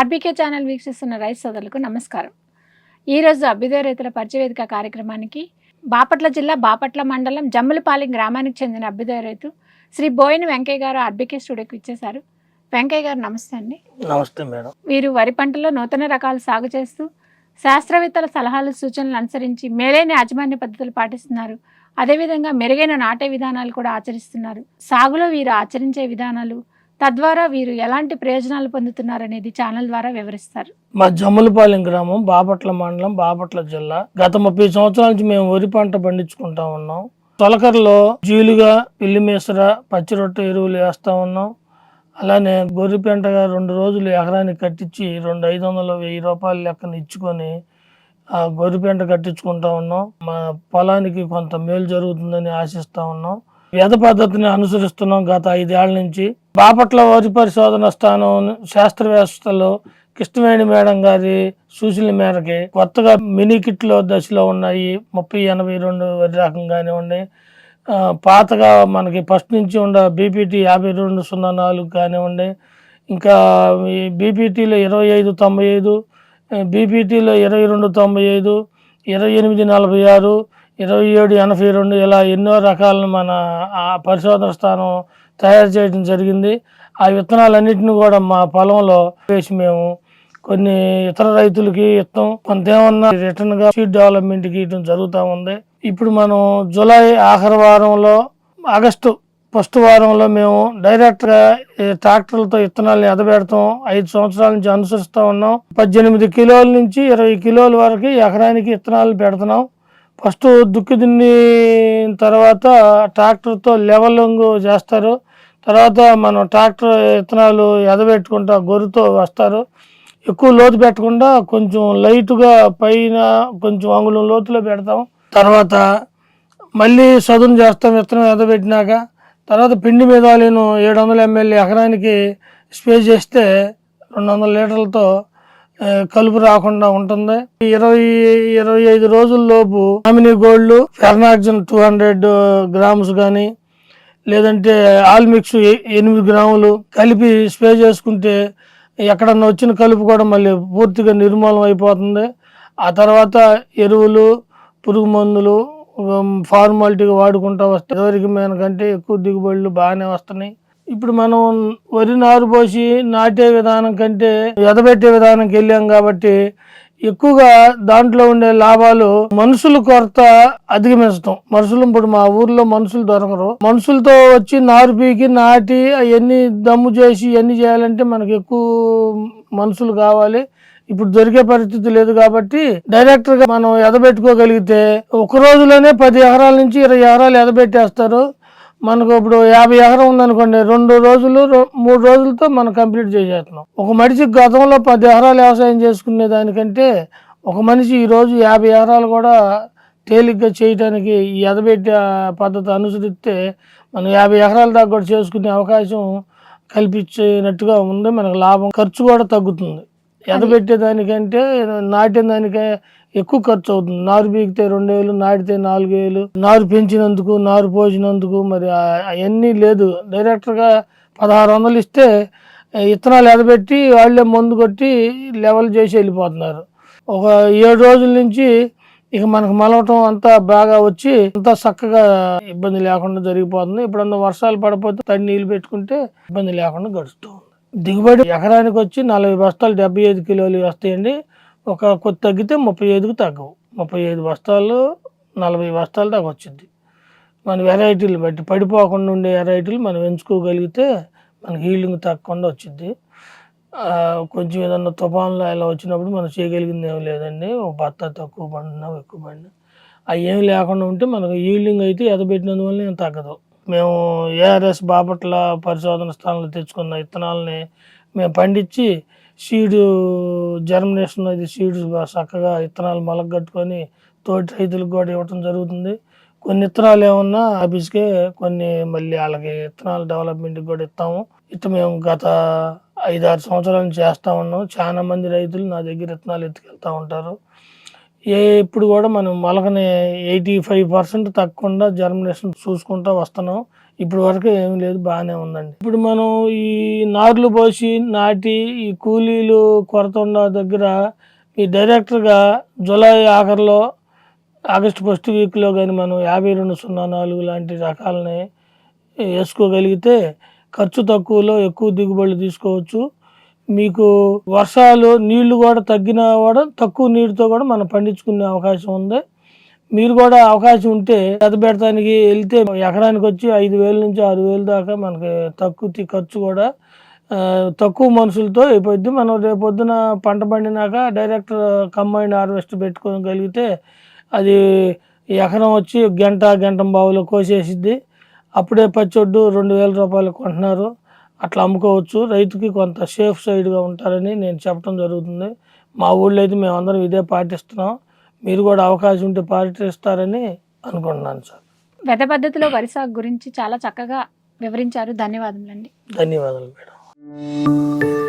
RBK channel వీక్షిస్తున్న రైతు సోదరులకు నమస్కారం. ఈరోజు అభ్యుదయ రైతుల పరిచయ వేదిక కార్యక్రమానికి బాపట్ల జిల్లా బాపట్ల మండలం జమ్ములపాలెం గ్రామానికి చెందిన అభ్యుదయ రైతు శ్రీ బోయిన వెంకయ్య గారు ఆర్బీకే స్టూడియోకి ఇచ్చేశారు. వెంకయ్య గారు నమస్తే అండి. నమస్తే మేడం. వీరు వరి పంటలో నూతన రకాలు సాగు చేస్తూ శాస్త్రవేత్తల సలహాలు సూచనలు అనుసరించి మేలైన యాజమాన్య పద్ధతులు పాటిస్తున్నారు. అదేవిధంగా మెరుగైన నాటే విధానాలు కూడా ఆచరిస్తున్నారు. సాగులో వీరు ఆచరించే విధానాలు తద్వారా వీరు ఎలాంటి ప్రయోజనాలు పొందుతున్నారు అనేది ఛానల్ ద్వారా వివరిస్తారు. మా జమ్ములపాలెం గ్రామం బాపట్ల మండలం బాపట్ల జిల్లా. గత ముప్పై సంవత్సరాల నుంచి మేము వరి పంట పండించుకుంటా ఉన్నాం. తొలకరలో జీలుగా పిల్లి మేసర పచ్చి రొట్టె ఎరువులు వేస్తా ఉన్నాం. అలానే గొర్రె పెంటగా రెండు రోజులు ఎకరానికి కట్టించి రెండు ఐదు వందలు వెయ్యి రూపాయలు లెక్కన ఇచ్చుకొని ఆ గొర్రె పెంట కట్టించుకుంటా ఉన్నాం. మా పొలానికి కొంత మేలు జరుగుతుందని ఆశిస్తా ఉన్నాం. వేద పద్ధతిని అనుసరిస్తున్నాం గత ఐదేళ్ళ నుంచి. బాపట్ల వరి పరిశోధన స్థానం శాస్త్రవేత్తలు కృష్ణవేణి మేడం గారి సూచనల మేరకి కొత్తగా మినీ కిట్లో దశలో ఉన్నాయి ముప్పై ఎనభై రెండు వరి రకం కానివ్వండి పాతగా మనకి ఫస్ట్ నుంచి ఉన్న బీపీటీ యాభై రెండు సున్నా నాలుగు కానివ్వండి ఇంకా ఈ బీపీటీలో ఇరవై ఐదు తొంభై ఐదు బీపీటీలో ఇరవై రెండు తొంభై ఐదు ఇరవై ఎనిమిది నలభై ఆరు ఇరవై ఏడు ఎనభై రెండు ఇలా ఎన్నో రకాలను మన పరిశోధన స్థానం తయారు చేయడం జరిగింది. ఆ విత్తనాలన్నింటినీ కూడా మా పొలంలో వేసి మేము కొన్ని ఇతర రైతులకి ఇస్తాం. కొంతేమన్నా రిటర్న్గా రిటర్న్గా సీడ్ డెవలప్మెంట్కి ఇవ్వడం జరుగుతూ ఉంది. ఇప్పుడు మనం జూలై ఆఖరి వారంలో ఆగస్టు ఫస్ట్ వారంలో మేము డైరెక్ట్గా ఈ ట్రాక్టర్లతో విత్తనాలను ఎదబెడతాం. ఐదు సంవత్సరాల నుంచి అనుసరిస్తూ ఉన్నాం. పద్దెనిమిది కిలోల నుంచి ఇరవై కిలోల వరకు ఎకరానికి విత్తనాలు పెడుతున్నాం. ఫస్ట్ దుక్కి దున్నిన తర్వాత ట్రాక్టర్తో లెవలింగ్ చేస్తారు. తర్వాత మనం ట్రాక్టర్ విత్తనాలు ఎదబెట్టుకుంటా గొర్రెతో వస్తారు. ఎక్కువ లోతు పెట్టకుండా కొంచెం లైట్గా పైన కొంచెం అంగుళం లోతులో పెడతాం. తర్వాత మళ్ళీ సదును చేస్తాం విత్తనం ఎదబెట్టినాక. తర్వాత పిండి మీద నేను ఏడు వందల ఎంఎల్ ఎకరానికి స్ప్రే చేస్తే రెండు వందల లీటర్లతో కలుపు రాకుండా ఉంటుంది. ఇరవై ఇరవై ఐదు రోజుల్లోపు Nominee Gold Fernoxone two hundred grams కానీ లేదంటే ఆల్మిక్స్ ఎనిమిది గ్రాములు కలిపి స్ప్రే చేసుకుంటే ఎక్కడన్నా వచ్చిన కలుపు కూడా మళ్ళీ పూర్తిగా నిర్మూలన అయిపోతుంది. ఆ తర్వాత ఎరువులు పురుగు మందులు ఫార్మాలిటీగా వాడుకుంటూ వస్తాయి ఎవరికి మేనకంటే ఎక్కువ దిగుబడులు బాగానే వస్తున్నాయి. ఇప్పుడు మనం వరి నారు పోసి నాటే విధానం కంటే ఎదబెట్టే విధానంకి వెళ్ళాం కాబట్టి ఎక్కువగా దాంట్లో ఉండే లాభాలు మనుషుల కొరత అధిగమించడం మనుషులు ఇప్పుడు మా ఊర్లో మనుషులు దొరకరు. మనుషులతో వచ్చి నారు పీకి నాటి అవన్నీ దమ్ము చేసి ఇవన్నీ చేయాలంటే మనకి ఎక్కువ మనుషులు కావాలి. ఇప్పుడు దొరికే పరిస్థితి లేదు కాబట్టి డైరెక్టర్గా మనం ఎదబెట్టుకోగలిగితే ఒక రోజులోనే పది ఎకరాల నుంచి ఇరవై ఎకరాలు ఎదబెట్టేస్తారు. మనకు ఇప్పుడు యాభై ఎకరం ఉందనుకోండి రెండు రోజులు మూడు రోజులతో మనం కంప్లీట్ చేసేస్తున్నాం. ఒక మనిషి గతంలో పది ఎకరాలు వ్యవసాయం చేసుకునే దానికంటే ఒక మనిషి ఈ రోజు యాభై ఎకరాలు కూడా తేలిగ్గా చేయడానికి ఈ ఎదబెట్టే పద్ధతి అనుసరిస్తే మనం యాభై ఎకరాల దాకా కూడా చేసుకునే అవకాశం కల్పించినట్టుగా ఉంది. మనకు లాభం ఖర్చు కూడా తగ్గుతుంది. ఎదబెట్టే దానికంటే నాటిన దానికే ఎక్కువ ఖర్చు అవుతుంది. నారు పీకితే రెండు వేలు నాటితే నాలుగు వేలు నారు పెంచినందుకు నారు పోసినందుకు మరి అవన్నీ లేదు. డైరెక్టర్గా పదహారు వందలు ఇస్తే ఇత్తనాలు విత్తనాలు ఎదబెట్టి వాళ్ళే మందు కొట్టి లెవెల్ చేసి వెళ్ళిపోతున్నారు. ఒక ఏడు రోజుల నుంచి ఇక మనకు మలవటం అంతా బాగా వచ్చి అంతా చక్కగా ఇబ్బంది లేకుండా జరిగిపోతుంది. ఇప్పుడన్నా వర్షాలు పడిపోతే తడి నీళ్ళు పెట్టుకుంటే ఇబ్బంది లేకుండా గడుస్తుంది దిగుబడి ఎకరానికి వచ్చి నలభై బస్తాలు డెబ్బై ఐదు కిలోలు వస్తాయండి. ఒక కొద్ది తగ్గితే ముప్పై ఐదుకు తగ్గవు. ముప్పై ఐదు బస్తాలు నలభై బస్తాలు దాకా వచ్చింది. మన వెరైటీలు బట్టి పడిపోకుండా ఉండే వెరైటీలు మనం ఎంచుకోగలిగితే మనకి హీలింగ్ తగ్గకుండా వచ్చింది. కొంచెం ఏదన్నా తుఫాన్లు అలా వచ్చినప్పుడు మనం చేయగలిగింది ఏం లేదండి. ఒక బత్త తక్కువ పడినా ఎక్కువ పడినా. అవి ఏమి లేకుండా ఉంటే మనకు ఈల్డింగ్ అయితే ఎదబెట్టినందువల్ల ఏం తగ్గదు. మేము ఏఆర్ఎస్ బాపట్ల పరిశోధన స్థానంలో తెచ్చుకున్న విత్తనాలని మేము పండించి సీడు జర్మినేషన్ అది సీడ్స్ చక్కగా విత్తనాలు మొలగట్టుకొని తోటి రైతులకు కూడా ఇవ్వటం జరుగుతుంది. కొన్ని విత్తనాలు ఏమన్నా ఆఫీస్కే కొన్ని మళ్ళీ వాళ్ళకి విత్తనాలు డెవలప్మెంట్కి కూడా ఇస్తాము. ఇట్లా మేము గత ఐదారు సంవత్సరాల నుంచి చేస్తూ ఉన్నాం. చాలా మంది రైతులు నా దగ్గర విత్తనాలు ఎత్తుకెళ్తూ ఉంటారు. ఏ ఇప్పుడు కూడా మనం మొలకని ఎయిటీ ఫైవ్ పర్సెంట్ తక్కువ జర్మినేషన్ చూసుకుంటూ వస్తున్నాం. ఇప్పుడు వరకు ఏం లేదు బాగానే ఉందండి. ఇప్పుడు మనం ఈ నార్లు పోసి నాటి ఈ కూలీలు కొరత ఉన్న దగ్గర ఈ డైరెక్టర్గా జూలై ఆఖరిలో ఆగస్టు ఫస్ట్ వీక్లో కానీ మనం యాభై రెండు సున్నా నాలుగు లాంటి రకాలని వేసుకోగలిగితే ఖర్చు తక్కువలో ఎక్కువ దిగుబడులు తీసుకోవచ్చు. మీకు వర్షాలు నీళ్ళు కూడా తగ్గినా కూడా తక్కువ నీటితో కూడా మనం పండించుకునే అవకాశం ఉంది. మీరు కూడా అవకాశం ఉంటే పెద్ద పెడతానికి వెళ్తే ఎకరానికి వచ్చి ఐదు వేల నుంచి ఆరు వేలు దాకా మనకి తక్కువ ఖర్చు కూడా తక్కువ మనుషులతో అయిపోద్ది మనం రేపొద్దున పంట పండినాక డైరెక్ట్ కంబైన్ హార్వెస్ట్ పెట్టుకోగలిగితే అది ఎకరం వచ్చి గంట గంట బావులో కోసేసిద్ది. అప్పుడే పచ్చొడ్డు రెండు వేల రూపాయలు కొంటున్నారు. అట్లా అమ్ముకోవచ్చు. రైతుకి కొంత సేఫ్ సైడ్గా ఉంటారని నేను చెప్పడం జరుగుతుంది. మా ఊళ్ళో అయితే మేమందరం ఇదే పాటిస్తున్నాం. మీరు కూడా అవకాశం ఉంటే పాటిస్తారని అనుకుంటున్నాను సార్. వెద పద్ధతిలో వరి సాగు గురించి చాలా చక్కగా వివరించారు. ధన్యవాదములండి. ధన్యవాదాలు మేడం.